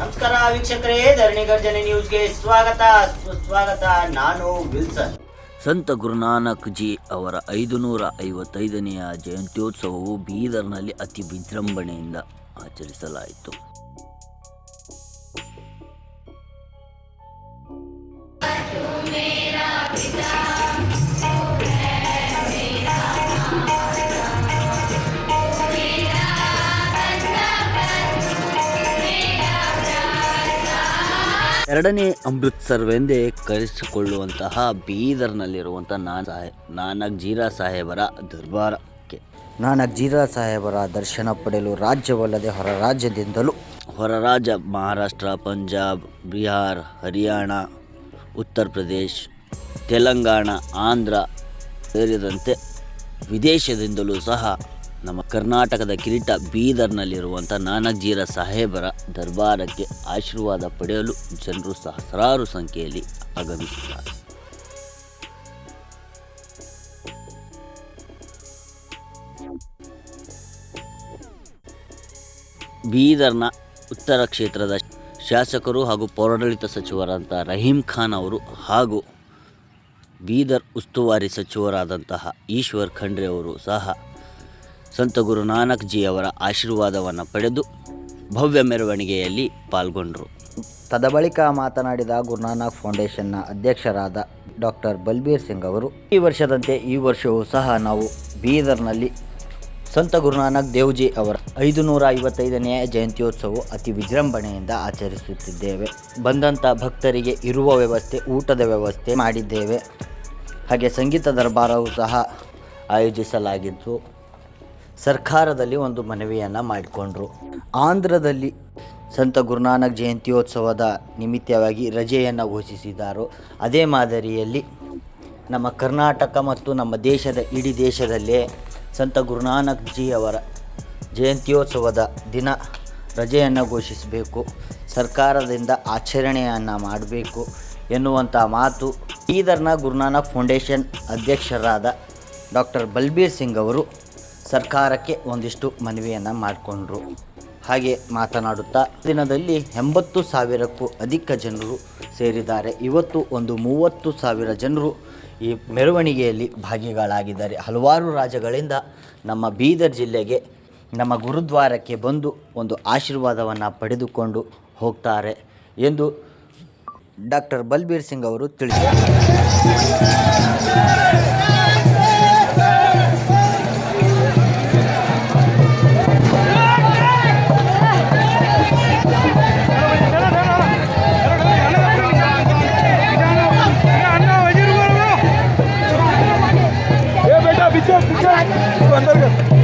ನಮಸ್ಕಾರ ವೀಕ್ಷಕರೇ, ಧರಣಿ ಗರ್ಜನೆ ನ್ಯೂಸ್ಗೆ ಸ್ವಾಗತ. ಸುಸ್ವಾಗತ, ನಾನು ವಿಲ್ಸನ್. ಸಂತ ಗುರುನಾನಕ್ ಜಿ ಅವರ ಐದುನೂರ ಐವತ್ತೈದನೆಯ ಜಯಂತ್ಯೋತ್ಸವವು ಬೀದರ್ನಲ್ಲಿ ಅತಿ ವಿಜೃಂಭಣೆಯಿಂದ ಆಚರಿಸಲಾಯಿತು. ಎರಡನೇ ಅಮೃತ್ಸರ್ವೆಂದೇ ಕರೆಸಿಕೊಳ್ಳುವಂತಹ ಬೀದರ್ನಲ್ಲಿರುವಂಥ ನಾನ್ ಸಾಹೆ ನಾನಕ್ ಜೀರಾ ಸಾಹೇಬರ ದರ್ಬಾರಕ್ಕೆ. ನಾನಕ್ ಜೀರಾ ಸಾಹೇಬರ ದರ್ಶನ ಪಡೆಯಲು ರಾಜ್ಯವಲ್ಲದೆ ಹೊರ ರಾಜ್ಯದಿಂದಲೂ. ಹೊರ ರಾಜ್ಯ ಮಹಾರಾಷ್ಟ್ರ ಪಂಜಾಬ್ ಬಿಹಾರ್ ಹರಿಯಾಣ ಉತ್ತರ ಪ್ರದೇಶ್ ತೆಲಂಗಾಣ ಆಂಧ್ರ ಸೇರಿದಂತೆ ವಿದೇಶದಿಂದಲೂ ಸಹ ನಮ್ಮ ಕರ್ನಾಟಕದ ಕಿರೀಟ ಬೀದರ್ನಲ್ಲಿರುವಂಥ ನಾನಕ್ಜೀರ ಸಾಹೇಬರ ದರ್ಬಾರಕ್ಕೆ ಆಶೀರ್ವಾದ ಪಡೆಯಲು ಜನರು ಸಹಸ್ರಾರು ಸಂಖ್ಯೆಯಲ್ಲಿ ಆಗಮಿಸುತ್ತಾರೆ ಬೀದರ್ನ ಉತ್ತರ ಕ್ಷೇತ್ರದ ಶಾಸಕರು ಹಾಗೂ ಪೌರಾಡಳಿತ ಸಚಿವರಾದಂಥ ರಹೀಂ ಖಾನ್ ಅವರು ಹಾಗೂ ಬೀದರ್ ಉಸ್ತುವಾರಿ ಸಚಿವರಾದಂತಹ ಈಶ್ವರ್ ಖಂಡ್ರೆ ಅವರು ಸಹ ಸಂತ ಗುರು ನಾನಕ್ ಜಿ ಅವರ ಆಶೀರ್ವಾದವನ್ನು ಪಡೆದು ಭವ್ಯ ಮೆರವಣಿಗೆಯಲ್ಲಿ ಪಾಲ್ಗೊಂಡರು. ತದಬಳಿಕ ಮಾತನಾಡಿದ ಗುರುನಾನಕ್ ಫೌಂಡೇಶನ್ನ ಅಧ್ಯಕ್ಷರಾದ ಡಾಕ್ಟರ್ ಬಲ್ಬೀರ್ ಸಿಂಗ್ ಅವರು, ಈ ವರ್ಷದಂತೆ ಈ ವರ್ಷವೂ ಸಹ ನಾವು ಬೀದರ್ನಲ್ಲಿ ಸಂತ ಗುರುನಾನಕ್ ದೇವ್ಜಿ ಅವರ ಐದು ನೂರ ಐವತ್ತೈದನೆಯ ಜಯಂತ್ಯೋತ್ಸವವು ಅತಿ ವಿಜೃಂಭಣೆಯಿಂದ ಆಚರಿಸುತ್ತಿದ್ದೇವೆ. ಬಂದಂಥ ಭಕ್ತರಿಗೆ ಇರುವ ವ್ಯವಸ್ಥೆ, ಊಟದ ವ್ಯವಸ್ಥೆ ಮಾಡಿದ್ದೇವೆ. ಹಾಗೆ ಸಂಗೀತ ದರ್ಬಾರವು ಸಹ ಆಯೋಜಿಸಲಾಗಿದ್ದು ಸರ್ಕಾರದಲ್ಲಿ ಒಂದು ಮನವಿಯನ್ನು ಮಾಡಿಕೊಂಡ್ರು. ಆಂಧ್ರದಲ್ಲಿ ಸಂತ ಗುರುನಾನಕ್ ಜಯಂತ್ಯೋತ್ಸವದ ನಿಮಿತ್ತವಾಗಿ ರಜೆಯನ್ನು ಘೋಷಿಸಿದ್ದಾರೋ ಅದೇ ಮಾದರಿಯಲ್ಲಿ ನಮ್ಮ ಕರ್ನಾಟಕ ಮತ್ತು ನಮ್ಮ ದೇಶದ ಇಡೀ ದೇಶದಲ್ಲೇ ಸಂತ ಗುರುನಾನಕ್ ಜಿ ಅವರ ಜಯಂತ್ಯೋತ್ಸವದ ದಿನ ರಜೆಯನ್ನು ಘೋಷಿಸಬೇಕು. ಸರ್ಕಾರದಿಂದ ಆಚರಣೆಯನ್ನು ಮಾಡಬೇಕು ಎನ್ನುವಂಥ ಮಾತು ಬೀದರ್ನ ಗುರುನಾನಕ್ ಫೌಂಡೇಶನ್ ಅಧ್ಯಕ್ಷರಾದ ಡಾಕ್ಟರ್ ಬಲ್ಬೀರ್ ಸಿಂಗ್ ಅವರು ಸರ್ಕಾರಕ್ಕೆ ಒಂದಿಷ್ಟು ಮನವಿಯನ್ನು ಮಾಡಿಕೊಂಡ್ರು. ಹಾಗೆ ಮಾತನಾಡುತ್ತಾ, ದಿನದಲ್ಲಿ ಎಂಬತ್ತು ಸಾವಿರಕ್ಕೂ ಅಧಿಕ ಜನರು ಸೇರಿದ್ದಾರೆ. ಇವತ್ತು ಒಂದು ಮೂವತ್ತು ಸಾವಿರ ಜನರು ಈ ಮೆರವಣಿಗೆಯಲ್ಲಿ ಭಾಗಿಗಳಾಗಿದ್ದಾರೆ. ಹಲವಾರು ರಾಜ್ಯಗಳಿಂದ ನಮ್ಮ ಬೀದರ್ ಜಿಲ್ಲೆಗೆ, ನಮ್ಮ ಗುರುದ್ವಾರಕ್ಕೆ ಬಂದು ಒಂದು ಆಶೀರ್ವಾದವನ್ನು ಪಡೆದುಕೊಂಡು ಹೋಗ್ತಾರೆ ಎಂದು ಡಾಕ್ಟರ್ ಬಲ್ಬೀರ್ ಸಿಂಗ್ ಅವರು ತಿಳಿಸಿದ್ದಾರೆ. इसको अंदर कर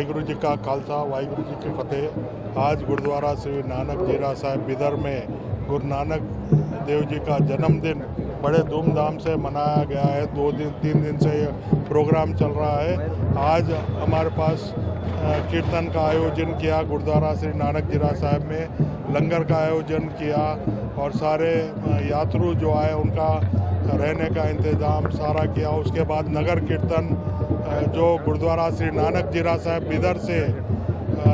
वाहिगुरु जी का खालसा, वाहिगुरु जी की फतेह। आज गुरुद्वारा श्री नानक जीरा साहिब बिदर में गुरु नानक देव जी का जन्मदिन बड़े धूमधाम से मनाया गया है। दो दिन, तीन दिन से ये प्रोग्राम चल रहा है। आज हमारे पास कीर्तन का आयोजन किया गुरुद्वारा श्री नानक जीरा साहिब में, लंगर का आयोजन किया और सारे यात्रु जो आए उनका रहने का इंतज़ाम सारा किया। उसके बाद नगर कीर्तन जो गुरुद्वारा श्री नानक जीरा साहब बिदर से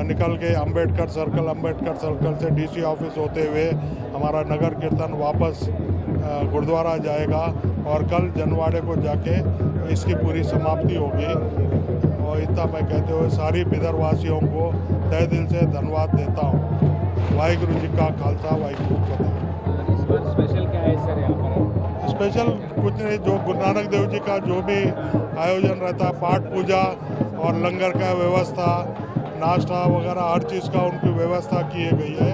निकल के अंबेडकर सर्कल अंबेडकर सर्कल से डीसी ऑफ़िस होते हुए हमारा नगर कीर्तन वापस गुरुद्वारा जाएगा और कल जनवाड़े को जाके इसकी पूरी समाप्ति होगी। और इतना मैं कहते हुए सारी बिदरवासियों को तय दिल से धन्यवाद देता हूँ। वाहिगुरु जी का खालसा, वाहिगुरु की फतेह। पर? स्पेशल कुछ नहीं जो गुरु नानक देव जी का जो भी आयोजन रहता है पाठ पूजा और लंगर का व्यवस्था नाश्ता वगैरह हर चीज़ का उनकी व्यवस्था की गई है।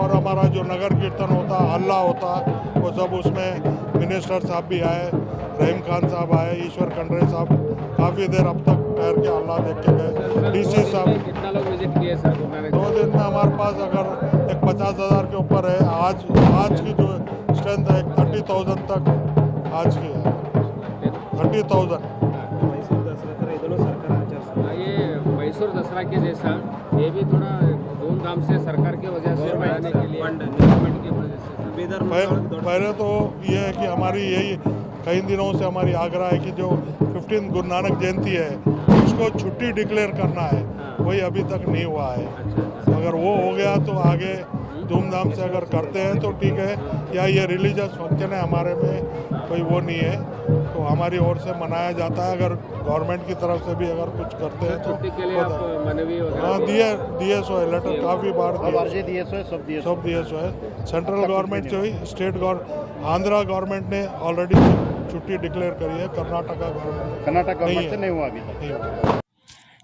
और हमारा जो नगर कीर्तन होता हल्ला होता वो सब उसमें मिनिस्टर साहब भी आए रहीम खान साहब आए ईश्वर खंडरे साहब काफ़ी देर अब तक ठहर के हल्ला देख के गए। डी सी साहब। कितना लोग विज़िट किए सर दो दिन में हमारे पास अगर एक पचास हज़ार के ऊपर है आज आज की जो स्ट्रेंथ है एक थर्टी थाउज़ेंड तक आज की है। थर्टी थाउज़ेंड ये मैसूर दसरा के जैसा ये भी थोड़ा धूमधाम से सरकार की वजह से बढ़ाने के लिए गवर्नमेंट की वजह से। पहले तो ये है कि हमारी यही कई दिनों से हमारी आग्रह है कि जो फिफ्टीन गुरु नानक जयंती है उसको छुट्टी डिक्लेयर करना है। वही अभी तक नहीं हुआ है। अगर वो हो गया तो आगे धूमधाम से अगर करते हैं तो ठीक है। या ये रिलीजियस फ़ंक्शन है हमारे में कोई वो नहीं है। तो हमारी ओर से मनाया जाता है। अगर गवर्नमेंट की तरफ़ से भी अगर कुछ करते हैं तो छुट्टी के लिए आप होता है। हाँ दिए दिए सो है। लेटर काफ़ी बार दिए। सब दिए सो है। सेंट्रल गवर्नमेंट से हुई स्टेट गवर्नमेंट आंध्रा गवर्नमेंट ने ऑलरेडी छुट्टी डिक्लेयर करी है। कर्नाटका गवर्नमेंट कर्नाटक गवर्नमेंट से नहीं हुआ अभी नहीं हुआ।